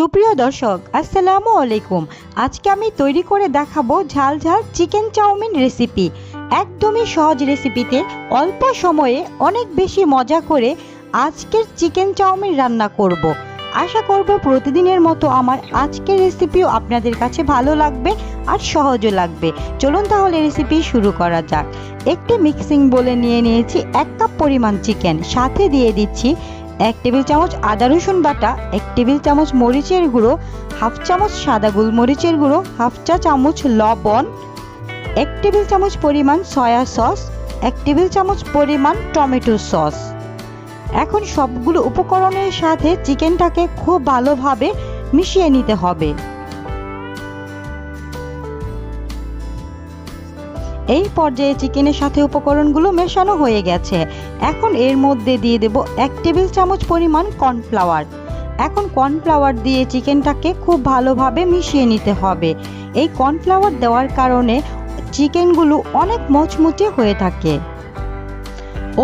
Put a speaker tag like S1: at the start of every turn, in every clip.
S1: সুপ্রিয় দর্শক, আসসালামু আলাইকুম। আজকে আমি তৈরি করে দেখাবো ঝাল ঝাল চিকেন চাউমিন রেসিপি। একদমই সহজ রেসিপিতে অল্প সময়ে অনেক বেশি মজা করে আজকের চিকেন চাউমিন রান্না করব। আশা করব প্রতিদিনের মতো আমার আজকের রেসিপিও আপনাদের কাছে ভালো লাগবে আর সহজও লাগবে। চলুন তাহলে রেসিপি শুরু করা যাক। একটি মিক্সিং বলে নিয়ে নিয়েছি এক কাপ পরিমাণ চিকেন। সাথে দিয়ে দিচ্ছি এক টেবিল চামচ আদা রসুন বাটা, এক টেবিল চামচ মরিচের গুঁড়ো, হাফ চামচ সাদা গোলমরিচের গুঁড়ো, হাফ চা চামচ লবণ, এক টেবিল চামচ পরিমাণ সয়া সস, এক টেবিল চামচ পরিমাণ টমেটো সস। এখন সবগুলো উপকরণের সাথে চিকেনটাকে খুব ভালোভাবে মিশিয়ে নিতে হবে। এই পর্যায়ে চিকেনের সাথে উপকরণগুলো মেশানো হয়ে গেছে। এখন এর মধ্যে দিয়ে দেব এক টেবিল চামচ পরিমাণ কর্নফ্লাওয়ার। এখন কর্নফ্লাওয়ার দিয়ে চিকেনটাকে খুব ভালোভাবে মিশিয়ে নিতে হবে। এই কর্নফ্লাওয়ার দেওয়ার কারণে চিকেনগুলো অনেক মচমচে হয়ে থাকে।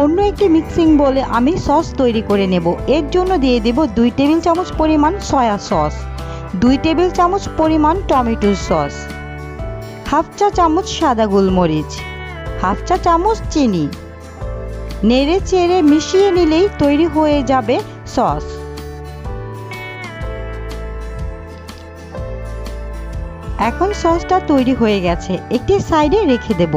S1: অন্য একটি মিক্সিং বলে আমি সস তৈরি করে নেব। এর জন্য দিয়ে দেব দুই টেবিল চামচ পরিমাণ সয়া সস, দুই টেবিল চামচ পরিমাণ টমেটো সস। হাফ চা চামচ সাদা গোলমরিচ, হাফ চা চামচ চিনি। নেড়ে চেড়ে মিশিয়ে নিলেই তৈরি হয়ে যাবে সস। এখন সসটা তৈরি হয়ে গেছে, একটি সাইডে রেখে দেব।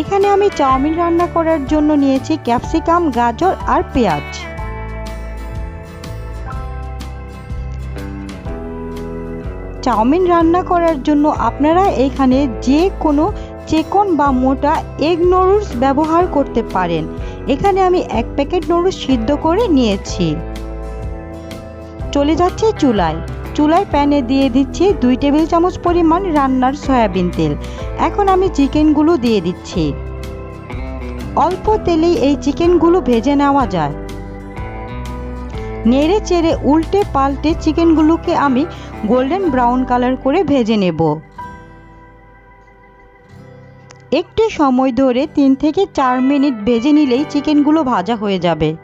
S1: এখানে আমি চাউমিন রান্না করার জন্য নিয়েছি ক্যাপসিকাম, গাজর আর পেঁয়াজ। চাউমিন রান্না করার জন্য আপনারা এখানে যে কোনো চেকন বা মোটা এগ নুডলস ব্যবহার করতে পারেন। এখানে আমি এক প্যাকেট নুডলস সিদ্ধ করে নিয়েছি। চলে যাচ্ছে চুলায়। চুলায় প্যানে দিয়ে দিচ্ছি দুই টেবিল চামচ পরিমাণ রান্নার সয়াবিন তেল। এখন আমি চিকেনগুলো দিয়ে দিচ্ছি। অল্প তেলেই এই চিকেনগুলো ভেজে নেওয়া যায়। নেড়ে চেড়ে উল্টে পাল্টে চিকেনগুলোকে আমি গোল্ডেন ব্রাউন কালার করে ভেজে নেব। একটু সময় ধরে তিন থেকে চার মিনিট ভেজে নিলেই চিকেনগুলো ভাজা হয়ে যাবে।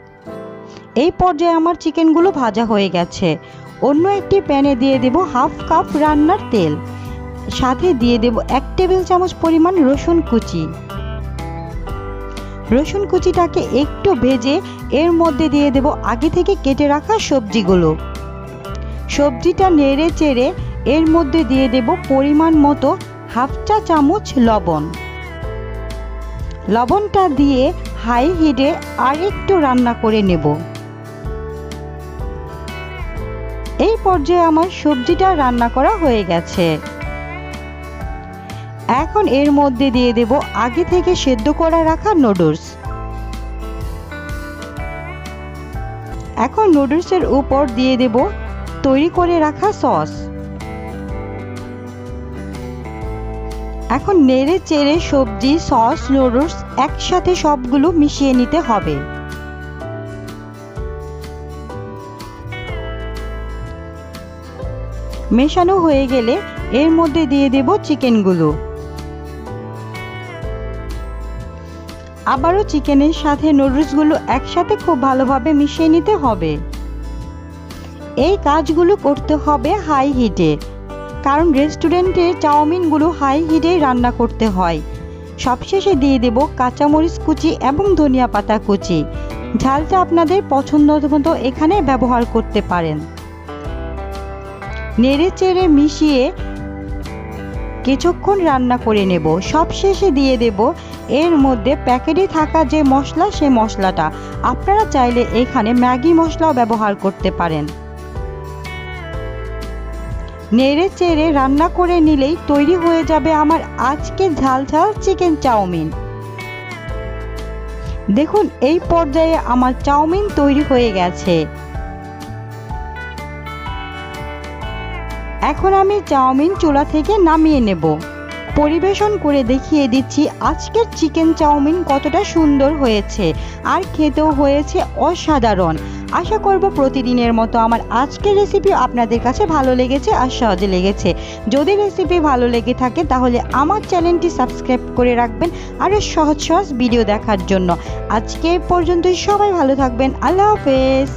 S1: এই পর্যায়ে আমার চিকেনগুলো ভাজা হয়ে গেছে। অন্য একটি প্যানে দিয়ে দেব হাফ কাপ রান্নার তেল। সাথে দিয়ে দেব এক টেবিল চামচ পরিমাণ রসুন কুচি। রসুন কুচিটাকে একটু ভেজে এর মধ্যে দিয়ে দেব আগে থেকে কেটে রাখা সবজিগুলো। সবজিটা নেড়ে চেড়ে এর মধ্যে দিয়ে দেব পরিমাণ মতো হাফ চা চামচ লবণ। লবণটা দিয়ে হাই হিটে আর একটু রান্না করে নেব। এই পর্যায়ে আমার সবজিটা রান্না করা হয়ে গেছে। এখন এর মধ্যে দিয়ে দেব আগে থেকে সেদ্ধ করা রাখা নুডলস এখন নুডলসের উপর দিয়ে দেব তৈরি করে রাখা সস এখন নেড়ে চেড়ে সবজি সস নুডলস একসাথে সবগুলো মিশিয়ে নিতে হবে। মেশানো হয়ে গেলে এর মধ্যে দিয়ে দেব চিকেনগুলো আবারও চিকেনের সাথে নুডলসগুলো একসাথে খুব ভালোভাবে মিশিয়ে নিতে হবে। এই কাজগুলো করতে হবে হাই হিটে, কারণ রেস্টুরেন্টে চাউমিনগুলো হাই হিটেই রান্না করতে হয়। সবশেষে দিয়ে দেব কাঁচামরিচ কুচি এবং ধনিয়া পাতা কুচি। ঝালটা আপনাদের পছন্দ মতো এখানে ব্যবহার করতে পারেন। নেড়ে চেড়ে মিশিয়ে কিছুক্ষণ রান্না করে নেব। সবশেষে দিয়ে দেব এর মধ্যে প্যাকেটে থাকা যে মশলা, সে মশলাটা। আপনারা চাইলে এখানে ম্যাগি মশলাও ব্যবহার করতে পারেন। নেড়ে চেড়ে রান্না করে নিলেই তৈরি হয়ে যাবে আমার আজকে ঝাল ঝাল চিকেন চাউমিন। দেখুন, এই পর্যায়ে আমার চাউমিন তৈরি হয়ে গেছে। এখন আমি চাউমিন চুলা থেকে নামিয়ে নেব। পরিবেশন করে দেখিয়ে দিচ্ছি আজকের চিকেন চাউমিন কতটা সুন্দর হয়েছে আর খেতেও হয়েছে অসাধারণ। আশা করব প্রতিদিনের মতো আমার আজকের রেসিপি আপনাদের কাছে ভালো লেগেছে আর সহজে লেগেছে। যদি রেসিপি ভালো লেগে থাকে তাহলে আমার চ্যানেলটি সাবস্ক্রাইব করে রাখবেন আরও সহজ সহজ ভিডিও দেখার জন্য। আজকে এই পর্যন্তই সবাই ভালো থাকবেন। আল্লাহ হাফেজ।